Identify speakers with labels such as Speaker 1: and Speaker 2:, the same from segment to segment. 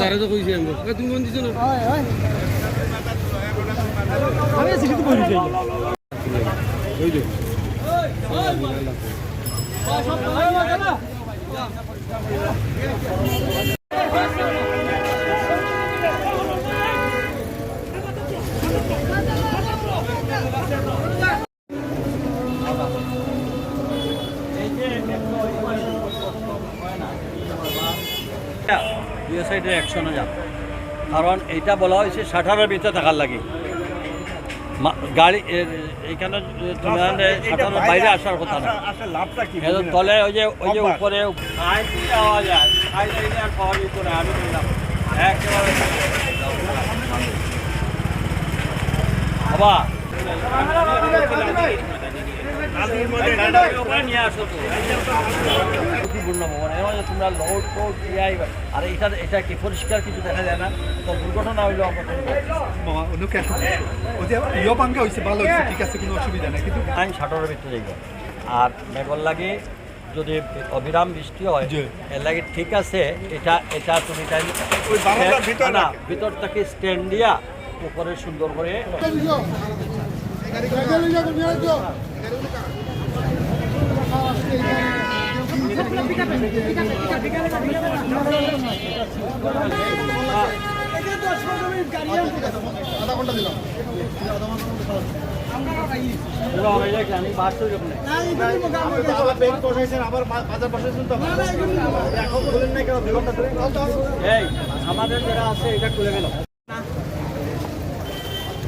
Speaker 1: তারা তো কইছি আমি তুমি কোন দিছো না
Speaker 2: আমি আছি কিন্তু বলি
Speaker 1: ওই যে।
Speaker 3: দুই সাইডে একশো না যান কারণ এইটা বলা হয়েছে ষাঠারের ভিতরে থাকার লাগে। গাড়ি এ- এইখানে বাইরে আসার কথা না।
Speaker 2: লাভটা
Speaker 3: তলে ওই যে ওই যে উপরে পাওয়া যায় আমি একেবারে বাবা। ঝুঁকিপূর্ণ ভবন এর তোমরা লোড টোড দিয়ে আইবা। আর এটা এটা কি পরিষ্কার কিছু দেখা যায় না তো দুর্ঘটনা হইল আমরা
Speaker 2: ভালো ঠিক আছে কোনো অসুবিধা নেই কিন্তু
Speaker 3: আইন ষাটরের ভিতরে যাইব আর মেঘর লাগে যদি অবিরাম বৃষ্টি হয়। এর লাগে ঠিক আছে এটা এটা তুমি তাই না ভিতর থেকে স্ট্যান্ড দিয়া উপরে সুন্দর করে আমি বাস তো যখন এই আমাদের যারা আছে এটা খুলে গেল এই আমাদের আমাদের যারা কর্নেল সাহেব না এটা বাস খুলে দেন। এই, বাস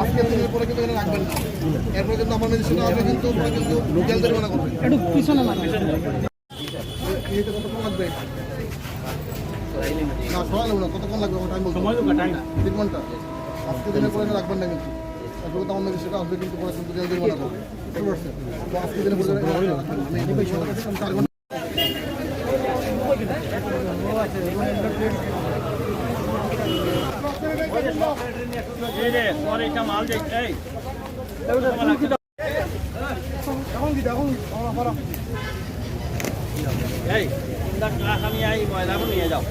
Speaker 4: আজকের দিনের পরে কিন্তু এখানে রাখবেন না। এরপরে কিন্তু আমার মেডিসিন আসবে কিন্তু কিন্তু লোকাল জরিমানা করবে
Speaker 2: একটু পিছনে
Speaker 4: কতক্ষণ লাগবে? না সবাই লাগবে না কতক্ষণ লাগবে? আমার টাইম বলতে
Speaker 2: সময় টাইম
Speaker 4: তিন ঘণ্টা। আজকে দিনের পরে রাখবেন না কিন্তু। এরপরে তো আমার মেডিসিন আসবে কিন্তু পরে কিন্তু জরিমানা করবে তো আজকে দিনের পরে এখানে রাখবেন না। আমি এটি পয়সা আমি চার ঘণ্টা
Speaker 3: এই ক্লাস আমি আই ময়দানও নিয়ে যাও